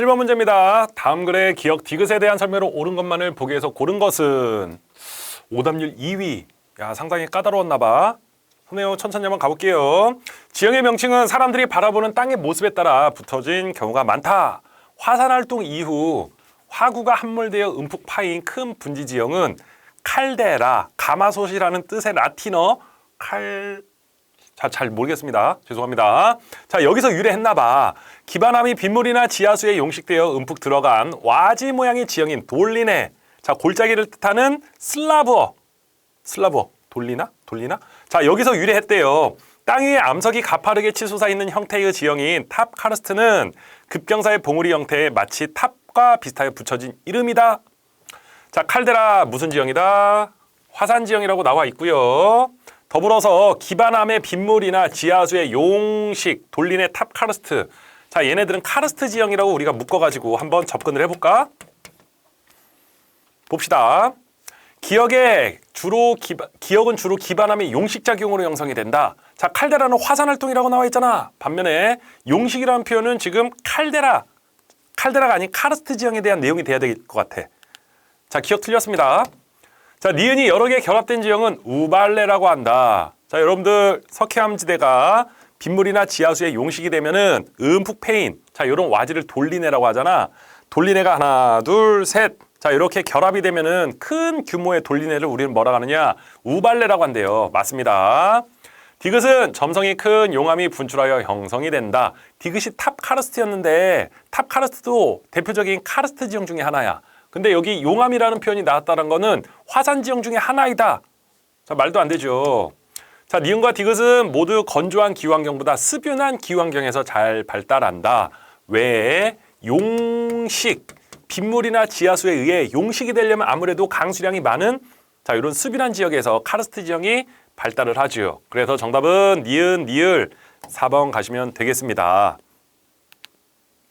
7번 문제입니다. 다음 글의 기억 디귿에 대한 설명으로 옳은 것만을 보기 위해서 고른 것은 오답률 2위. 야, 상당히 까다로웠나 봐. 손혜요 천천히 한번 가볼게요. 지형의 명칭은 사람들이 바라보는 땅의 모습에 따라 붙어진 경우가 많다. 화산 활동 이후 화구가 함몰되어 움푹 파인 큰 분지 지형은 칼데라, 가마솥이라는 뜻의 라틴어 칼 자, 잘 모르겠습니다. 죄송합니다. 자, 여기서 유래했나 봐. 기반함이 빗물이나 지하수에 용식되어 움푹 들어간 와지 모양의 지형인 돌리네. 자, 골짜기를 뜻하는 슬라브어. 슬라브어. 돌리나? 돌리나? 자, 여기서 유래했대요. 땅 위에 암석이 가파르게 치솟아 있는 형태의 지형인 탑 카르스트는 급경사의 봉우리 형태의 마치 탑과 비슷하게 붙여진 이름이다. 자, 칼데라 무슨 지형이다? 화산 지형이라고 나와 있고요. 더불어서 기반함의 빗물이나 지하수의 용식, 돌린의 탑 카르스트. 자, 얘네들은 카르스트 지형이라고 우리가 묶어가지고 한번 접근을 해볼까? 봅시다. 기억에 주로 기바, 기억은 주로 기반함의 용식 작용으로 형성이 된다. 자, 칼데라는 화산 활동이라고 나와 있잖아. 반면에 용식이라는 표현은 지금 칼데라, 칼데라가 아닌 카르스트 지형에 대한 내용이 돼야 될 것 같아. 자, 기억 틀렸습니다. 자, 니은이 여러 개 결합된 지형은 우발레라고 한다. 자, 여러분들 석회암지대가 빗물이나 지하수의 용식이 되면은 음푹 패인. 자, 이런 와지를 돌리네라고 하잖아. 돌리네가 하나, 둘, 셋. 자, 이렇게 결합이 되면은 큰 규모의 돌리네를 우리는 뭐라 하느냐? 우발레라고 한대요. 맞습니다. 디귿은 점성이 큰 용암이 분출하여 형성이 된다. 디귿이 탑 카르스트였는데 탑 카르스트도 대표적인 카르스트 지형 중에 하나야. 근데 여기 용암이라는 표현이 나왔다는 거는 화산 지형 중에 하나이다. 자, 말도 안 되죠. 자, 니은과 디귿은 모두 건조한 기후 환경보다 습윤한 기후 환경에서 잘 발달한다. 왜? 용식, 빗물이나 지하수에 의해 용식이 되려면 아무래도 강수량이 많은 자, 이런 습윤한 지역에서 카르스트 지형이 발달을 하죠. 그래서 정답은 니은, 니을 4번 가시면 되겠습니다.